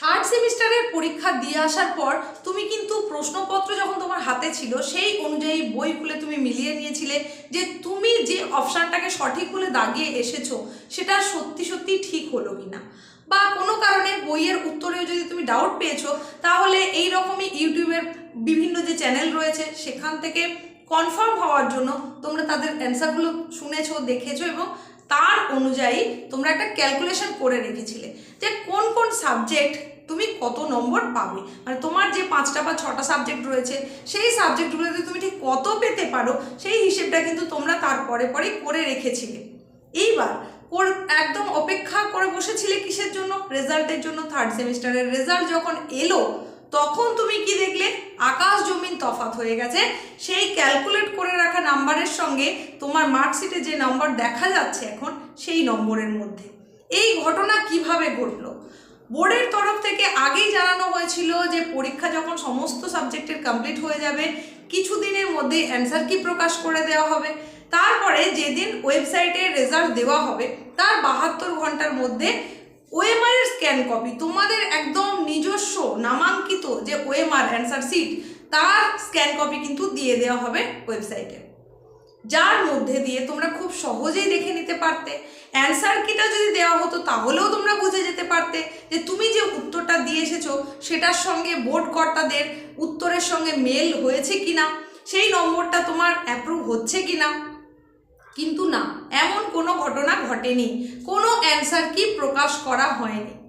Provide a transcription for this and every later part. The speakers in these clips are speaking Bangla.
থার্ড সেমিস্টারের পরীক্ষা দিয়ে আসার পর তুমি কিন্তু প্রশ্নপত্র যখন তোমার হাতে ছিল, সেই অনুযায়ী বই খুলে তুমি মিলিয়ে নিয়েছিলে যে তুমি যে অপশানটাকে সঠিক বলে দাগিয়ে এসেছ, সেটা সত্যি সত্যি ঠিক হলো কিনা। বা কোনো কারণে বইয়ের উত্তরেও যদি তুমি ডাউট পেয়েছ, তাহলে এই রকমই ইউটিউবের বিভিন্ন যে চ্যানেল রয়েছে, সেখান থেকে কনফার্ম হওয়ার জন্য তোমরা তাদের অ্যান্সারগুলো শুনেছো, দেখেছ এবং তার অনুযায়ী তোমরা একটা ক্যালকুলেশন করে রেখেছিলে যে কোন কোন সাবজেক্ট তুমি কত নম্বর পাবে? মানে তোমার যে পাঁচটা বা ছটা সাবজেক্ট রয়েছে, সেই সাবজেক্টগুলোতে তুমি ঠিক কত পেতে পারো, সেই হিসেবটা কিন্তু তোমরা তারপরে পরে করে রেখেছিলে। এইবার ওর একদম অপেক্ষা করে বসেছিলে কিসের জন্য? রেজাল্টের জন্য থার্ড সেমিস্টারের রেজাল্ট যখন এলো, তখন তুমি কি দেখলে? আকাশ জমিন তফাত হয়ে গেছে। সেই ক্যালকুলেট করে রাখা নাম্বারের সঙ্গে তোমার মার্কশিটে যে নাম্বার দেখা যাচ্ছে এখন, সেই নম্বরের মধ্যে। এই ঘটনা কীভাবে ঘটলো? বোর্ডের তরফ থেকে আগেই জানানো হয়েছিল যে পরীক্ষা যখন সমস্ত সাবজেক্টের কমপ্লিট হয়ে যাবে, কিছুদিনের মধ্যেই অ্যান্সার কি প্রকাশ করে দেওয়া হবে, তারপরে যেদিন ওয়েবসাইটে রেজাল্ট দেওয়া হবে, তার বাহাত্তর ঘণ্টার মধ্যে ওএমআর এর স্ক্যান কপি তোমাদের একদম নিজস্ব, নামাঙ্কিত যে ওএমআর অ্যান্সার সিট তার স্ক্যান কপি কিন্তু দিয়ে দেওয়া হবে ওয়েবসাইটে যার মধ্যে দিয়ে তোমরা খুব সহজেই দেখে নিতে পারতে। অ্যান্সার কিটা যদি দেওয়া হতো, তাহলেও তোমরা বুঝে যেতে পারতে যে তুমি যে উত্তরটা দিয়ে এসেছ, সেটার সঙ্গে বোর্ড কর্তাদের উত্তরের সঙ্গে মেল হয়েছে কিনা, সেই নম্বরটা তোমার অ্যাপ্রুভ হচ্ছে কিনা। কিন্তু না, এমন কোনো ঘটনা ঘটেনি। কোনো অ্যান্সার কি প্রকাশ করা হয়নি।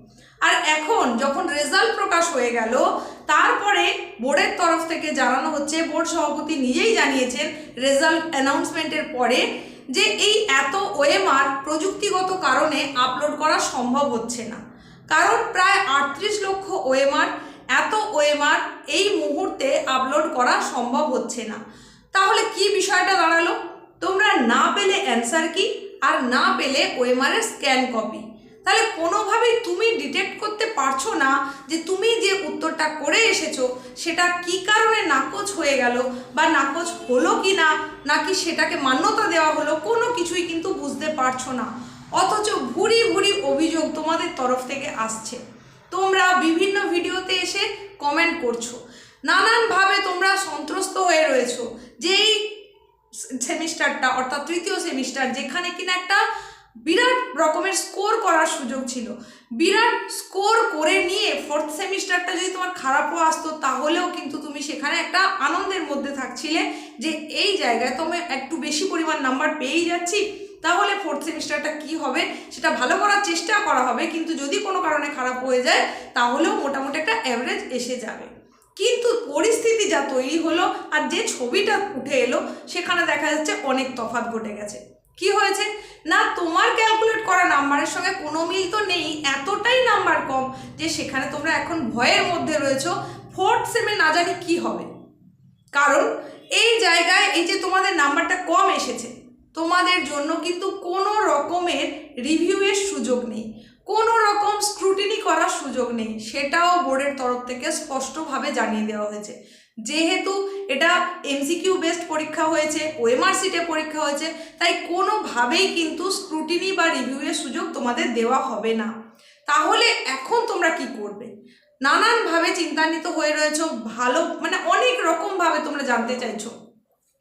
আর এখন যখন রেজাল্ট প্রকাশ হয়ে গেল, তারপরে বোর্ডের তরফ থেকে জানানো হচ্ছে বোর্ড সভাপতি নিজেই জানিয়েছেন রেজাল্ট অ্যানাউন্সমেন্টের পরে যে এই এত ওএমআর প্রযুক্তিগত কারণে আপলোড করা সম্ভব হচ্ছে না। কারণ প্রায় আটত্রিশ লক্ষ ওএমআর এত ওএমআর এই মুহূর্তে আপলোড করা সম্ভব হচ্ছে না। তাহলে কি বিষয়টা দাঁড়াল? তোমরা না পেলে অ্যান্সার কি? আর না পেলে ওএমআর স্ক্যান কপি তাহলে কোনোভাবেই তুমি ডিটেক্ট করতে পারছ না যে তুমি যে উত্তরটা করে এসেছ, সেটা কি কারণে নাকচ হয়ে গেল বা নাকচ হলো কি না নাকি সেটাকে মান্যতা দেওয়া হলো, কোনো কিছুই কিন্তু বুঝতে পারছ না। অথচ ভুরি ভুরি অভিযোগ তোমাদের তরফ থেকে আসছে। তোমরা বিভিন্ন ভিডিওতে এসে কমেন্ট করছ। নানানভাবে তোমরা সন্ত্রস্ত হয়ে রয়েছো। যেই সেমিস্টারটা অর্থাৎ তৃতীয় সেমিস্টার যেখানে কিনা একটা বিরাট রকমের স্কোর করার সুযোগ ছিল। বিরাট স্কোর করে নিয়ে ফোর্থ সেমিস্টারটা যদি তোমার খারাপও আসতো, তাহলেও কিন্তু তুমি সেখানে একটা আনন্দের মধ্যে থাকছিলে যে এই জায়গায় তুমি একটু বেশি পরিমাণ নাম্বার পেয়েই যাচ্ছি, তাহলে ফোর্থ সেমিস্টারটা কি হবে? সেটা ভালো করার চেষ্টা করা হবে, কিন্তু যদি কোনো কারণে খারাপ হয়ে যায়, তাহলেও মোটামুটি একটা অ্যাভারেজ এসে যাবে। কিন্তু পরিস্থিতি যা তৈরি হলো আর যে ছবিটা উঠে এলো, সেখানে দেখা যাচ্ছে অনেক তফাৎ ঘটে গেছে। কি হয়েছে? না, তোমার ক্যালকুলেট করা নাম্বারের সঙ্গে কোনো মিল তো নেই, এতটাই নাম্বার কম যে সেখানে তোমরা এখন ভয়ের মধ্যে রয়েছো ফোর্থ সেমে না জানি কি হবে। কারণ এই জায়গায় এই যে তোমাদের নাম্বারটা কম এসেছে, তোমাদের জন্য কিন্তু কোনো রকমের রিভিউয়ের সুযোগ নেই, কোনো রকম স্ক্রুটিনি করার সুযোগ নেই, সেটাও বোর্ডের তরফ থেকে স্পষ্টভাবে জানিয়ে দেওয়া হয়েছে। যেহেতু এটা এমসিকিউ বেসড পরীক্ষা হয়েছে ওএমআর সিটে পরীক্ষা হয়েছে, তাই কোনোভাবেই কিন্তু স্ক্রুটিনি বা রিভিউয়ের সুযোগ তোমাদের দেওয়া হবে না। তাহলে এখন তোমরা কি করবে? নানানভাবে চিন্তান্বিত হয়ে রয়েছো, ভালো মানে অনেক রকমভাবে তোমরা জানতে চাইছো।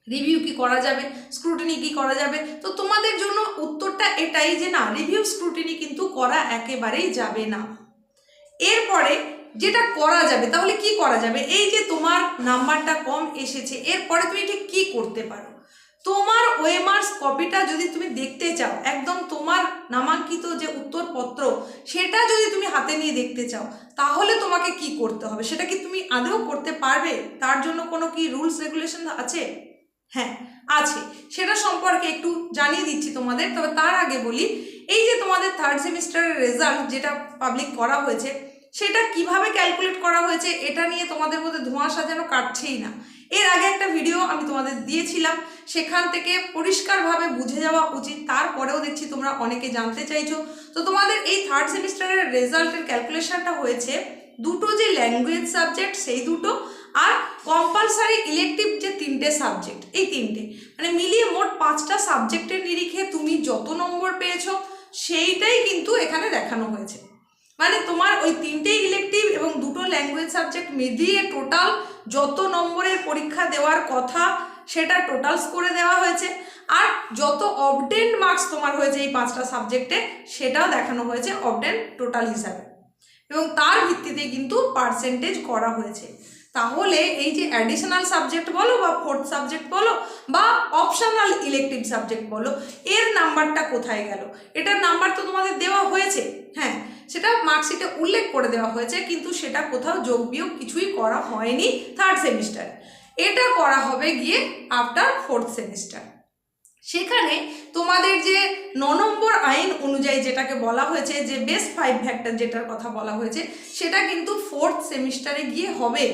রিভিউ কি করা যাবে স্ক্রুটিনি কি করা যাবে? তো তোমাদের জন্য উত্তরটা এটাই যে না রিভিউ স্ক্রুটিনি কিন্তু করা একেবারেই যাবে না। এরপরে যেটা করা যাবে, তাহলে কি করা যাবে? এই যে তোমার নাম্বারটা কম এসেছে, এরপরে তুমি ঠিক কি করতে পারো? তোমার ওয়েমার্স কপিটা যদি তুমি দেখতে চাও, একদম তোমার নামাঙ্কিত যে উত্তরপত্র, সেটা যদি তুমি হাতে নিয়ে দেখতে চাও, তাহলে তোমাকে কি করতে হবে? সেটা কি তুমি আদৌ করতে পারবে? তার জন্য কোনো কি রুলস, রেগুলেশন আছে? হ্যাঁ আছে। সেটা সম্পর্কে একটু জানিয়ে দিচ্ছি তোমাদের। তবে তার আগে বলি, এই যে তোমাদের থার্ড সেমিস্টারের রেজাল্ট যেটা পাবলিক করা হয়েছে সেটা কীভাবে ক্যালকুলেট করা হয়েছে এটা নিয়ে তোমাদের মধ্যে ধোঁয়াশা যেন কাটছেই না। এর আগে একটা ভিডিও আমি তোমাদের দিয়েছিলাম, সেখান থেকে পরিষ্কারভাবে বুঝে যাওয়া উচিত, তারপরেও দেখছি তোমরা অনেকে জানতে চাইছো। তো তোমাদের এই থার্ড সেমিস্টারের রেজাল্টের ক্যালকুলেশনটা হয়েছে, দুটো যে ল্যাঙ্গুয়েজ সাবজেক্ট সেই দুটো আর কম্পালসারি ইলেকটিভ যে তিনটে সাবজেক্ট এই তিনটে। মানে মিলিয়ে মোট পাঁচটা সাবজেক্টের নিরিখে তুমি যত নম্বর পেয়েছ, সেইটাই কিন্তু এখানে দেখানো হয়েছে। মানে তোমার ওই তিনটে ইলেকটিভ এবং দুটো ল্যাঙ্গুয়েজ সাবজেক্ট মিলিয়ে টোটাল যত নম্বরের পরীক্ষা দেওয়ার কথা, সেটা টোটালস করে দেওয়া হয়েছে। আর যত অবডেন্ট মার্কস তোমার হয়েছে এই পাঁচটা সাবজেক্টে সেটাও দেখানো হয়েছে অবডেন্ট টোটাল হিসাবে। এবং তার ভিত্তিতে কিন্তু পার্সেন্টেজ করা হয়েছে। তাহলে এই যে অ্যাডিশনাল সাবজেক্ট বলো বা ফোর্থ সাবজেক্ট বলো বা অপশনাল ইলেকটিভ সাবজেক্ট বলো, এর নাম্বারটা কোথায় গেল? এটার নাম্বার তো তোমাদের দেওয়া হয়েছে। হ্যাঁ সেটা মার্কশিটে উল্লেখ করে দেওয়া হয়েছে, কিন্তু সেটা কোথাও যোগ বিয়োগ কিছুই করা হয়নি থার্ড সেমিস্টারে এটা করা হবে গিয়ে আফটার ফোর্থ সেমিস্টার সেখানে তোমাদের যে ন নম্বর আইন অনুযায়ী যেটাকে বলা হয়েছে, যে বেস্ট ফাইভ ফ্যাক্টর যেটার কথা বলা হয়েছে, সেটা কিন্তু ফোর্থ সেমিস্টারে গিয়ে হবে।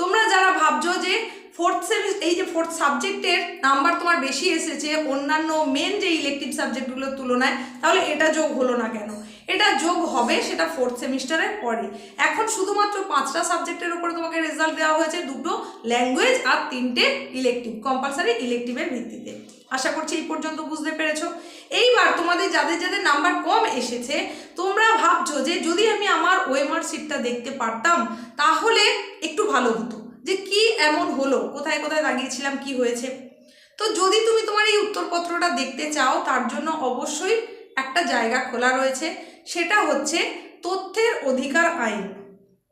তোমরা যারা ভাবছ যে ফোর্থ সেমিস্টার এই যে ফোর্থ সাবজেক্টের নাম্বার তোমার বেশি এসেছে, অন্যান্য মেন যে ইলেকটিভ সাবজেক্টগুলোর তুলনায়, তাহলে এটা যোগ হলো না কেন? এটা যোগ হবে সেটা ফোর্থ সেমিস্টারের পরে। এখন শুধুমাত্র পাঁচটা সাবজেক্টের উপরে তোমাকে রেজাল্ট দেওয়া হয়েছে দুটো ল্যাঙ্গুয়েজ আর তিনটে ইলেকটিভ কম্পালসারি ইলেকটিভের ভিত্তিতে। আশা করছি এই পর্যন্ত বুঝতে পেরেছ। এইবার তোমাদের যাদের যাদের নাম্বার কম এসেছে, তোমরা ভাবছ যে যদি আমি আমার ওয়েমার সিটটা দেখতে পারতাম, তাহলে একটু ভালো হতো। যে কি এমন হলো? কোথায় কোথায় দাঁড়িয়েছিলাম? কি হয়েছে? তো যদি তুমি তোমার এই উত্তরপত্রটা দেখতে চাও, তার জন্য অবশ্যই একটা জায়গা খোলা রয়েছে। সেটা হচ্ছে তথ্যের অধিকার আইন,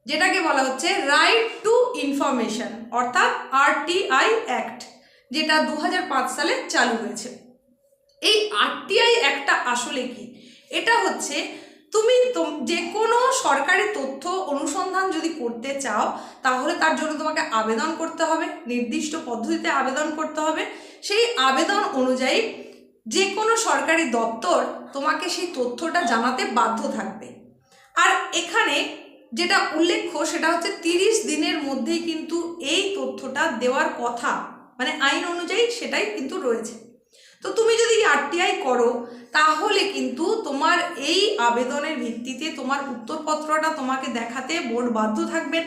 যেটাকে বলা হচ্ছে রাইট টু ইনফরমেশন অর্থাৎ আরটিআই অ্যাক্ট যেটা দু হাজার পাঁচ সালে চালু হয়েছে। এই আরটিআই একটা আসলে কি? এটা হচ্ছে তোম- যে কোনো সরকারি তথ্য অনুসন্ধান যদি করতে চাও, তাহলে তার জন্য তোমাকে আবেদন করতে হবে, নির্দিষ্ট পদ্ধতিতে আবেদন করতে হবে। সেই আবেদন অনুযায়ী যে কোনো সরকারি দপ্তর তোমাকে সেই তথ্যটা জানাতে বাধ্য থাকবে। আর এখানে যেটা উল্লেখ্য সেটা হচ্ছে তিরিশ দিনের মধ্যেই কিন্তু এই তথ্যটা দেওয়ার কথা মানে আইন অনুযায়ী সেটাই কিন্তু রয়েছে। তো তুমি যদি আরটিআই করো, তাহলে কিন্তু তোমার এই আবেদনের ভিত্তিতে তোমার উত্তরপত্রটা তোমাকে দেখাতে বোর্ড বাধ্য থাকবেন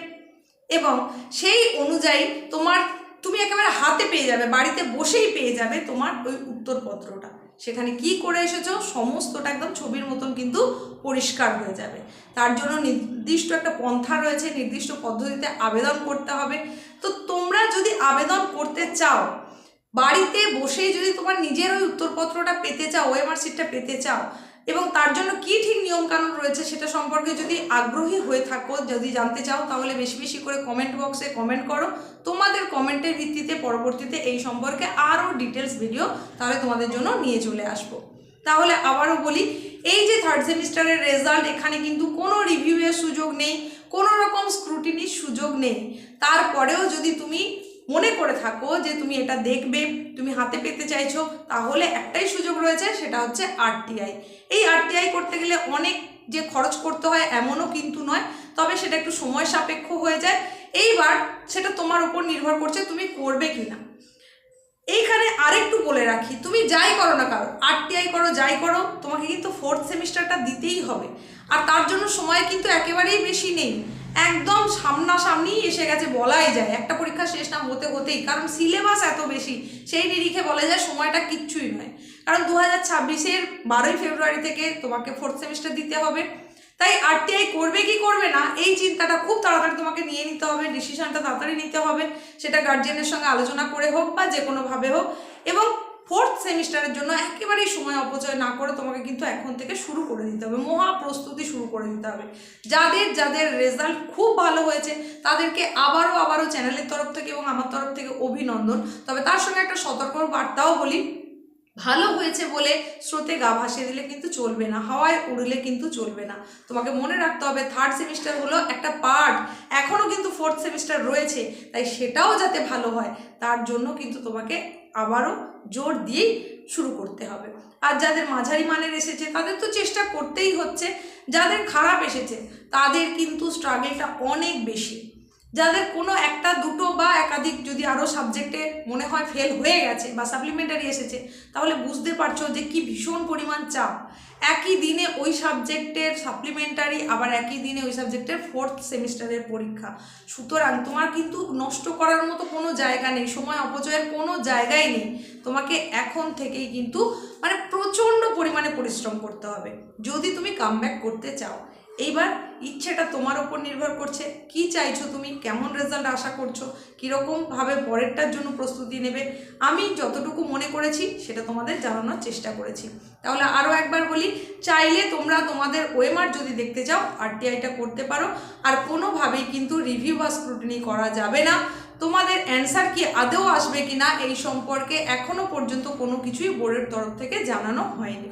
এবং সেই অনুযায়ী তোমার তুমি একেবারে হাতে পেয়ে যাবে, বাড়িতে বসেই পেয়ে যাবে তোমার ওই উত্তরপত্রটা। সেখানে কি করে এসেছ, সমস্তটা একদম ছবির মতন কিন্তু পরিষ্কার হয়ে যাবে। তার জন্য নির্দিষ্ট একটা পন্থা রয়েছে, নির্দিষ্ট পদ্ধতিতে আবেদন করতে হবে। তো তোমরা যদি আবেদন করতে চাও, বাড়িতে বসেই যদি তোমার নিজের ওই উত্তরপত্রটা পেতে চাও ওএমআর সিটটা পেতে চাও এবং তার জন্য কি ঠিক নিয়মকানুন রয়েছে সেটা সম্পর্কে যদি আগ্রহী হয়ে থাকো, যদি জানতে চাও, তাহলে বেশি বেশি করে কমেন্ট বক্সে কমেন্ট করো। তোমাদের কমেন্টের ভিত্তিতে পরবর্তীতে এই সম্পর্কে আরও ডিটেলস ভিডিও তাহলে তোমাদের জন্য নিয়ে চলে আসব। তাহলে আবারও বলি, এই যে থার্ড সেমিস্টারের রেজাল্ট এখানে কিন্তু কোনো রিভিউয়ের সুযোগ নেই, কোনো রকম স্ক্রুটিনির সুযোগ নেই। তারপরেও যদি তুমি মনে করে থাকো যে তুমি এটা দেখবে, তুমি হাতে পেতে চাইছো, তাহলে একটাই সুযোগ রয়েছে, সেটা হচ্ছে আরটিআই এই আরটিআই করতে গেলে অনেক যে খরচ করতে হয় এমনও কিন্তু নয়, তবে সেটা একটু সময় সাপেক্ষ হয়ে যায়। এইবার সেটা তোমার উপর নির্ভর করছে তুমি করবে কি না এইখানে আরেকটু বলে রাখি, তুমি যাই করো না কারও আরটিআই করো, যাই করো, তোমাকে কিন্তু ফোর্থ সেমিস্টারটা দিতেই হবে। আর তার জন্য সময় কিন্তু একেবারেই বেশি নেই। একদম সামনাসামনি এসে গেছে, বলাই যায়। একটা পরীক্ষা শেষ না হতে হতেই, কারণ সিলেবাস এত বেশি, সেই নিরিখে বলা যায় সময়টা কিচ্ছুই নয়। কারণ দু হাজার ছাব্বিশের বারোই ফেব্রুয়ারি থেকে তোমাকে ফোর্থ সেমিস্টার দিতে হবে। তাই আরটিআই করবে কি করবে না, এই চিন্তাটা খুব তাড়াতাড়ি তোমাকে নিয়ে নিতে হবে ডিসিশনটা তাড়াতাড়ি নিতে হবে। সেটা গার্জিয়ানের সঙ্গে আলোচনা করে হোক বা যে কোনোভাবে হোক। এবং ফোর্থ সেমিস্টারের জন্য একেবারেই সময় অপচয় না করে তোমাকে কিন্তু এখন থেকে শুরু করে দিতে হবে। মহা প্রস্তুতি শুরু করে দিতে হবে। যাদের যাদের রেজাল্ট খুব ভালো হয়েছে, তাদেরকে আবারও আবারও চ্যানেলের তরফ থেকে এবং আমার তরফ থেকে অভিনন্দন। তবে তার সঙ্গে একটা সতর্ক বার্তাও বলি। ভালো হয়েছে বলে স্রোতে গা ভাসিয়ে দিলে কিন্তু চলবে না, হাওয়ায় উড়লে কিন্তু চলবে না। তোমাকে মনে রাখতে হবে থার্ড সেমিস্টার হলো একটা পার্ট এখনও কিন্তু ফোর্থ সেমিস্টার রয়েছে, তাই সেটাও যাতে ভালো হয়, তার জন্য কিন্তু তোমাকে আবারও জোর দিয়েই শুরু করতে হবে। আর যাদের মাঝারি মানের এসেছে, তাদের তো চেষ্টা করতেই হচ্ছে। যাদের খারাপ এসেছে, তাদের কিন্তু স্ট্রাগলটা অনেক বেশি। যাদের কোনো একটা দুটো বা একাধিক যদি আরও সাবজেক্টে মনে হয় ফেল হয়ে গেছে বা সাপ্লিমেন্টারি এসেছে, তাহলে বুঝতে পারছ যে কি ভীষণ পরিমাণ চাপ। একই দিনে ওই সাবজেক্টের সাপ্লিমেন্টারি আবার একই দিনে ওই সাবজেক্টের ফোর্থ সেমিস্টারের পরীক্ষা। সুতরাং তোমার কিন্তু নষ্ট করার মতো কোনো জায়গা নেই, সময় অপচয়ের কোনো জায়গাই নেই। তোমাকে এখন থেকেই কিন্তু মানে প্রচণ্ড পরিমাণে পরিশ্রম করতে হবে। যদি তুমি কামব্যাক করতে চাও এইবার ইচ্ছেটা তোমার ওপর নির্ভর করছে। কি চাইছো তুমি? কেমন রেজাল্ট আশা করছ? কীরকমভাবে পরেরটার জন্য প্রস্তুতি নেবে? আমি যতটুকু মনে করেছি, সেটা তোমাদের জানানোর চেষ্টা করেছি। তাহলে আরও একবার বলি, চাইলে তোমরা তোমাদের ওয়েমার যদি দেখতে চাও আরটিআইটা করতে পারো। আর কোনোভাবেই কিন্তু রিভিউ বা স্ক্রুটিনি করা যাবে না। তোমাদের অ্যান্সার কি আদৌ আসবে কি না এই সম্পর্কে এখনও পর্যন্ত কোনো কিছুই বোর্ডের তরফ থেকে জানানো হয়নি।